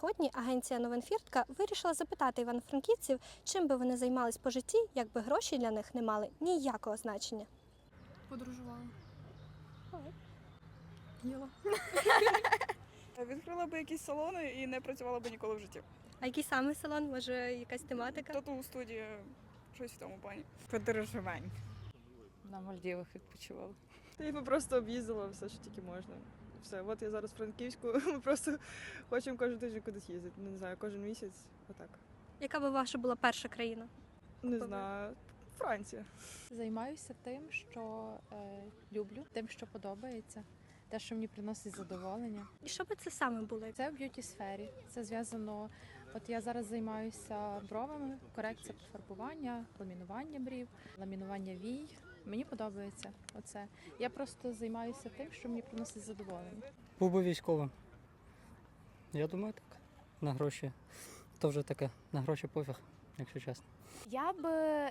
Сьогодні агенція Новенфіртка вирішила запитати івано-франківців, чим би вони займались по житті, якби гроші для них не мали ніякого значення. Подорожувала. Їла. Відкрила би якісь салони і не працювала би ніколи в житті. А який саме салон? Може, якась тематика? Тату студія, щось в тому плані. Подорожувань. На Мальдівах відпочивала. Я би просто об'їздила все, що тільки можна. Все, от я зараз в Франківську. Ми просто хочемо кожен тиждень кудись їздити. Не знаю, кожен місяць. Отак. Яка би ваша була перша країна? Не знаю. Франція. Займаюся тим, що е, люблю, тим, що подобається, те, що мені приносить задоволення. І що би це саме було? Це в б'юті сфері. Це зв'язано. От я зараз займаюся бровами, корекція пофарбування, ламінування брів, ламінування вій. Мені подобається оце. Я просто займаюся тим, що мені приносить задоволення. Був би військовим. Я думаю, так. На гроші. То вже таке, на гроші пофіг, якщо чесно. Я б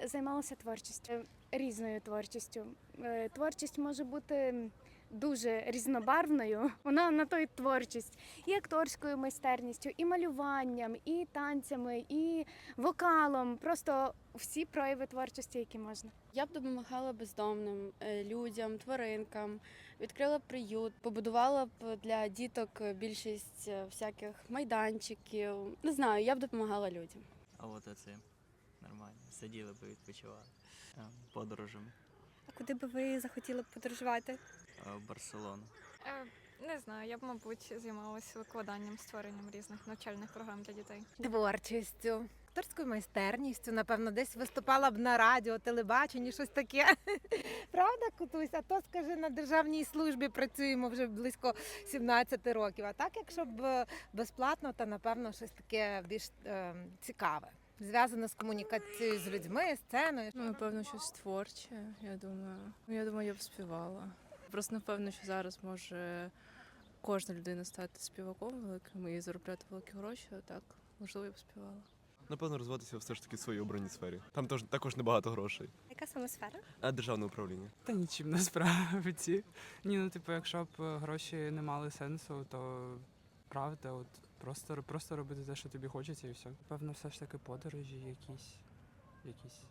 займалася творчістю, різною творчістю. Е, Творчість може бути дуже різнобарвною. Вона на то й творчість. І акторською майстерністю, і малюванням, і танцями, і вокалом. Просто всі прояви творчості, які можна. Я б допомагала бездомним е, людям, тваринкам, відкрила б приют, побудувала б для діток більшість е, всяких майданчиків. Не знаю, я б допомагала людям. А от оце нормально. Сиділи би, відпочивали. Е, Подорожем А куди би ви захотіли б подорожувати? е, в Барселону. Е, не знаю, я б, мабуть, займалася викладанням, створенням різних навчальних програм для дітей. Творчістю, акторською майстерністю, напевно, десь виступала б на радіо, телебаченні, щось таке. Правда, Кутусь? А то скажи, на державній службі працюємо вже близько 17 років. А так, якщо б е, безплатно, то напевно щось таке більш е, цікаве. Зв'язане з комунікацією з людьми, сценою. Ну, напевно, щось творче, я думаю. Ну, я думаю, я б співала. Просто напевно, що зараз може кожна людина стати співаком великим і заробляти великі гроші, а так, можливо, я б співала. Напевно, розвиватися все ж таки в своїй обраній сфері. Там тож, також небагато грошей. Яка саме сфера? А державне управління. Та нічим насправді. Ні, ну типу, якщо б гроші не мали сенсу, то правда, от просто, просто робити те, що тобі хочеться, і все. Певно, все ж таки подорожі якісь. якісь.